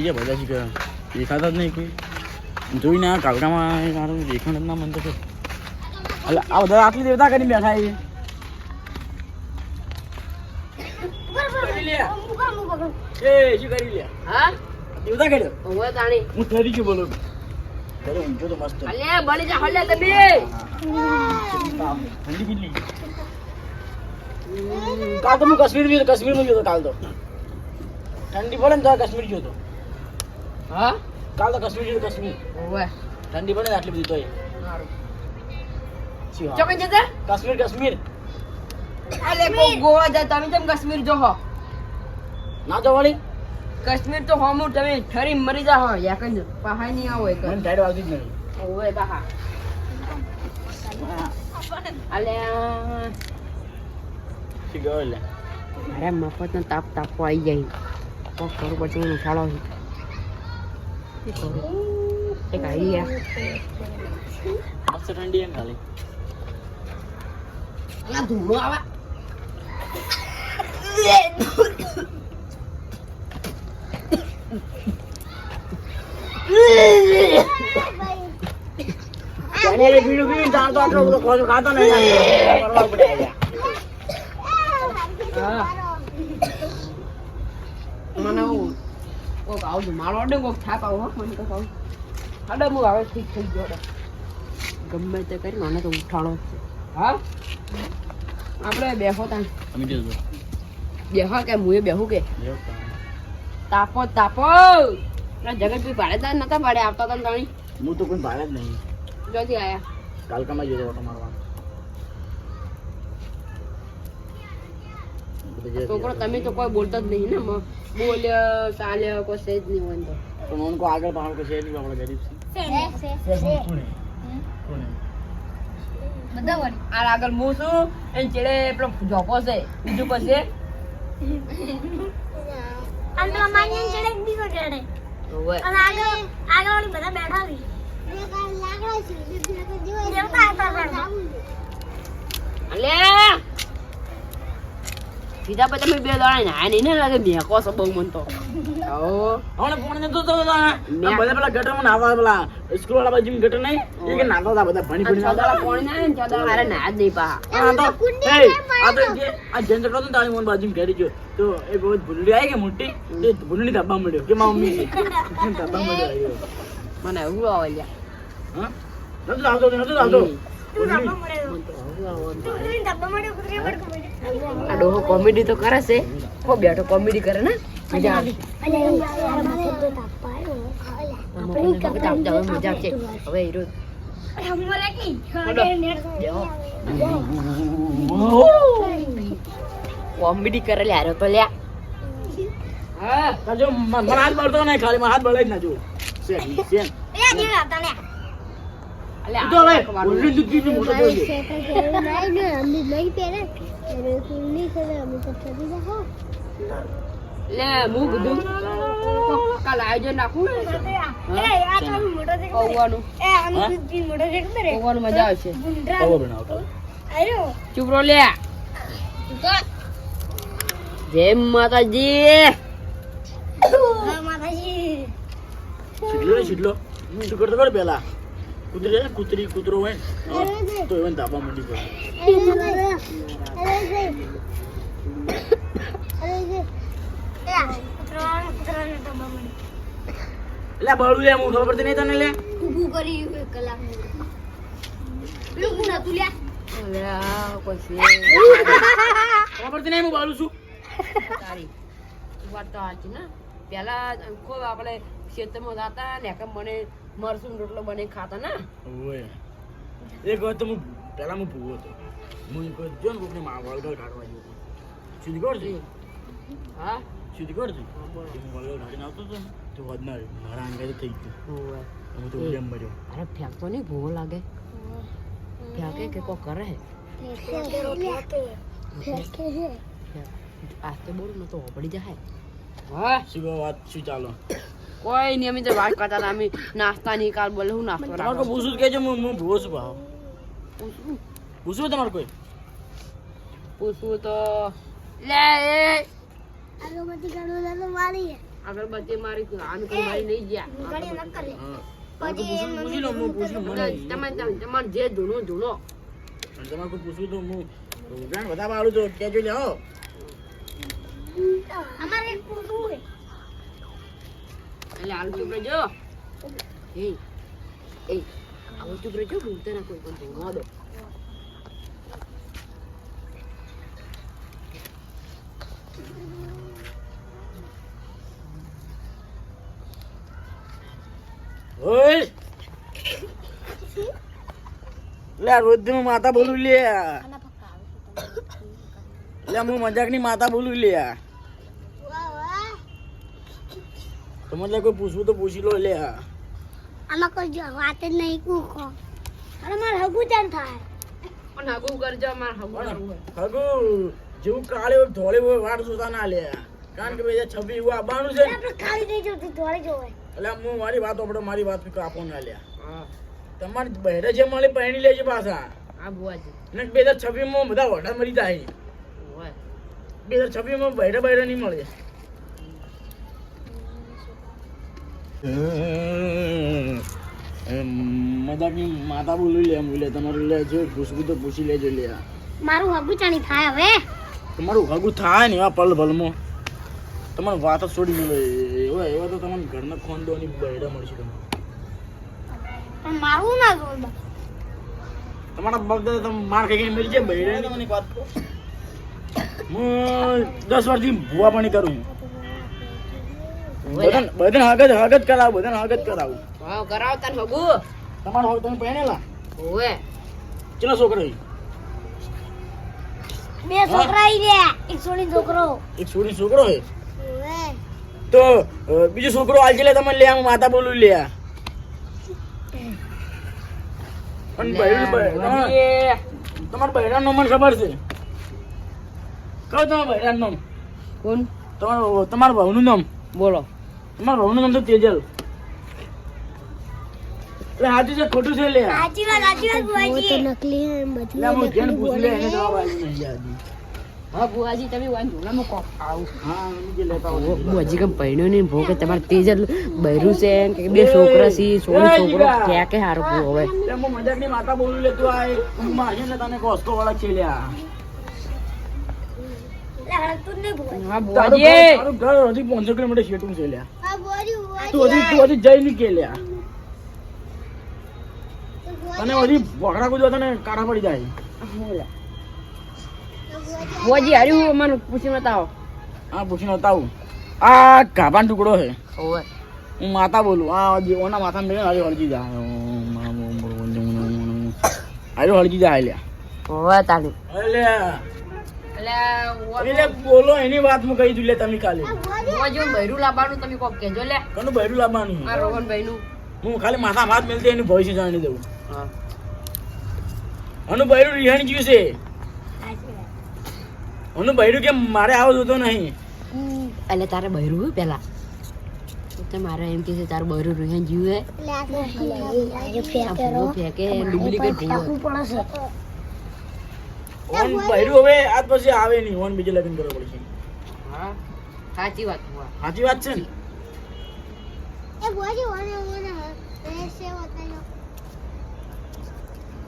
એ છે બધા શીખે દેખાતા જ નહીં કોઈ. જોઈને આ કાગડામાં મારું દેખાણ ના મન તો એટલે આ બધા આટલી દેવતા કરીને બેઠા એ ગયો કાલ તો હું કાશ્મીર ગયો તો કાશ્મીરમાં ગયો કાલ તો. ઠંડી પડે ને તો કાશ્મીર ગયો તો. હા? કાલ તો કાશ્મીર જેવું કશ્મીર. ઓવે. ઠંડી પડે ને આટલી બધી તોય. જતા કાશ્મીર કાશ્મીર. અલે કો ગોવા જા તમે કાશ્મીર જો હો? ના તો વળી. કાશ્મીર તો હોમું તમે ઠરી મરી જા હો યાકન પહાઈ નહીં આવો એક. મને ટાઈડ વાગતી જ નહીં ઓવે બહા અલે શી ગયો મફતનો તાપ તાપો આવી જાય. કોક કરવું પડશે મને ઉઠાડો છે. શું કરું એક આઈડિયા મસ્ત ઠંડી એમ ખાલી અલા ધૂળો આવે ખાતો નહીં કરવા પડે હા મને હું કોક મારો અડે કોક થાપ આવો હો મને તો કહું. અડે હું હવે ઠીક થઈ ગયો ગમે તે કરીને મને તો ઉઠાડો હા? આપણે બેહો તાં. બેહો કે મુએ બેહું કે. તાપો તાપો! જગતભાઈ ભાડેદાર નતા ભાડે આવતા હતા તાણી. હું તો કોઈ ભાડે જ નહીં. જોથી આયા. કાલકામાં જોયો ઓટો બધે છોકરો તમે તો કોઈ બોલતા જ નહીં ને બોલ્યો ચાલ્યો કોઈ સેજ નહીં હોય તો. પણ ઉनको આગળ પાછળ કોઈ છે નહીં આપણે ગરીબ છે? આ આગળ હું છું એને ચેડે પેલો જોકો છે બીજું પછી ઓવે. અલે સીધા પછી તમે બે દાડા નાયા નહીં. ને લાગે મેકો છો બહુ મન તો હમણાં ફોન જતો હતો બધા. પેલા ગટરમાં નાહતા પેલા સ્કૂલ વાળા બાજુ ગટર નહીં? એ કે નાહતા હતા બધા ભણી ભણી નાહતા. પોણી ના ને ચોદાળા હારે નાયા જ નહીં પાહા. આ તો એ, આ તો જે આ જનરેટર હતો ને તારી મોન બાજુ ઘેરી ગયો. તો એ બહુ ભૂલડી આવી કે મોટી? એ ભૂલડી ધબ્બા મળ્યો. કે મારા મમ્મી ધબ્બા મળ્યો. મને એવું આવે લ્યા હા? નતો આવતો નતો આવતો ભૂલડી. મને તો એવું આવે ને ભાઈ. આ ડોહો કોમેડી તો કરે છે. કો બેઠો કોમેડી કરે ને? મજા આવે આવતા મજા હવે હીરો કોમેડી કરે લ્યા હારો તો લ્યા. હા જો મને હાથ બળતો નહીં ખાલી મારા હાથ બળે જ ના જો શેન, શેન. એ તું તો હવે મજા આવશે ખબર બનાવતો. ચૂપ રહો લ્યા જય માતાજી શીડલો ને છીટલો શું કરતો પેલા કૂતરી કૂતરી કૂતરો હોય હા, તો એને ધાબા મંડી પડે. બળું લે હું ખબર નહીં તને લે? અલ્યા પછી ખબર પડતી નહીં હું બાળું છું? વાત ને. પેલા ખૂબ આપણે ખેતરમાં જતા ને કે મને મરસું રોટલો બને ખાતા ને? ઓય. એક વખત તો હું પેલા હું ભૂવો હતો. હું એક વખત જો ને કોકને કાઢવા ગયો હતો. સીધી કોણ હા? છે? હું વળગર કાઢીને આવતો હતો ને તો વધના મારા અંગારે થઈ ગયું. હું તો જેમ મર્યો. અરે ફેંકતો નહીં ભૂવો લાગે. ફેંકે કે કો કરે? આસ્તે બોલું ને તો પડી જાય. હા શું વાત શું ચાલો? કોઈ નહીં અમે તો વાત કરતા હતા અમે નાસ્તા નહીં કાલ બોલે હું નાસ્તો તમારે કોઈ પૂછું કે કહેજો હું હું ભૂવો છું ભાવ. પૂછવું પૂછવું તમારે કોઈ? પૂછવું તો લે એ. અગરબત્તી મારી આમ કોઈ મારી નહીં ગયા. પછી પૂછી પૂછી લો હું પૂછી તમે તમે તમારે જે ધૂનો ધૂનો તમારે કોઈ પૂછવું તો હું બધા વાળું તો કેજો લે અમારે પૂછવું હોય. એટલે હાલ ચૂપ રહેજો એ એ આવો ચૂપ રહેજો બોલતા ના કોઈ પણ ધૂનો દો ઓય. લે રોજ હું માતા બોલું લે. હું મજાકની માતા બોલું લે. તો મતલબ કોઈ પૂછવું તો પૂછી લો લે આમાં કોઈ વાત જ નહીં કૂકો અરે મારે હગું ચાલ થાય. પણ હગું કરજો મારે હગું હગુ જેવું કાળે હોય ધોળે હોય વાળ સુતા ના લે. કારણ કે ભાઈ છબી એવું આવવાનું છે ને. આપણે ખાલી થઈ જતું ધોળે જોવે. એટલે હું મારી વાત આપણે મારી વાત કાપો ના લે. હા. તમારી બહેરે જે મળે પહેણી લેજે પાછા. આ બુવાજી. ને બે હજાર છવ્વીસમાં બધા ઓર્ડર મળી જાય. હોય બે હજાર છવ્વીસમાં બહેરે બહેરે નહીં મળે. મજાકની માતા બોલી લે એમ તમારું લે જો ખુશબુ તો પૂછી લેજો લે મારું હગું ચાણી થાય હવે? તમારું હગું થાય ને એવા પલ ભલમો. તમારે વાત જ છોડી મળે એવા એવા તો તમને ઘરના ખોંદોની બહેરા મળશે તમને. પણ મારું ના જોવે તમારા બગદા તમે માર ખાઈ મરી જાય બહેરે તમને વાત? હું દસ વર્ષથી ભૂવા પાણી કરું. બધાને બધાને હગત હગત કરાવું બધાને હગત કરાવું. વાવ કરાવ તાર હગું તમારો હગ તમે પહેણેલા. ઓએ કેટલા છોકરા છે? બે છોકરા આઈ રે એક છોડી છોકરો. એક છોડી છોકરો છે? ઓવે. તો બીજો છોકરો આલજે લે તમે લે હું માતા બોલું લે. પણ બહેરું બહેરું- તમારા- બહેરા નો મને ખબર છે. કહો તમારા બહેરા નામ. કોણ? તમારું તમારા ભાવનું નામ. બોલો. અમારો રોનું નામ તો તેજલ. એટલે સાચું છે ખોટું છે લે સાચી વાત સાચી વાત બુઆજી નકલી એટલે હું જેને પૂછ લે એને જવાબ આવી નહીં યાદી. હા બુઆજી તમે વાન ધોલામાં કોક આવ હા હું જે લેતા હો બુઆજી કેમ પૈણો નહીં? ભો કે તમારે તેજલ બૈરું છે કે બે છોકરા સી સોળ છોકરો કે ક્યાં કે હારું ભૂ હવે મજાકની માતા બોલું લે તું આ હું મારી ને તને કોસ્કો વાળા છે લ્યા. કાઢા પડી જાય. બુઆજી હાર્યું મને પૂછી બતાવો. હા પૂછીને બતાવું. આ ગાભાનો ટુકડો છે. હું માતા બોલું. આ ઓના માથા મેળે હારી હળજી જાય હારી હળજી જાય લ્યા તાલી. એટલે બોલો એની વાત હું કહી દઉં લે તમે ખાલી બુઆજી બૈરું લાવવાનું તમે કોક કહેજો લે. કનું બૈરું લાવવાનું? આ રોહન ભાઈનું હું ખાલી માથા હાથ મેલતી એનું ભવિષ્ય જાણી દઉં. હા. અનુ બૈરું રિહાણી ગયું છે. અનુ બૈરું કે મારે આવો જોતો નહીં? એટલે તારે બૈરું હોય પેલા. મારે એમ કે છે તારું બૈરું રિહાણ જીવે ફેંકે ડુપ્લિકેટ ભૂવો ઓન બૈરું હવે આજ પછી આવે નહીં. ઓન બીજે લગ્ન કરવું પડશે. હા? સાચી વાત સાચી વાત છે ને?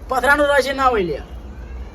પથરાનું રહેશે ના હોય લ્યા.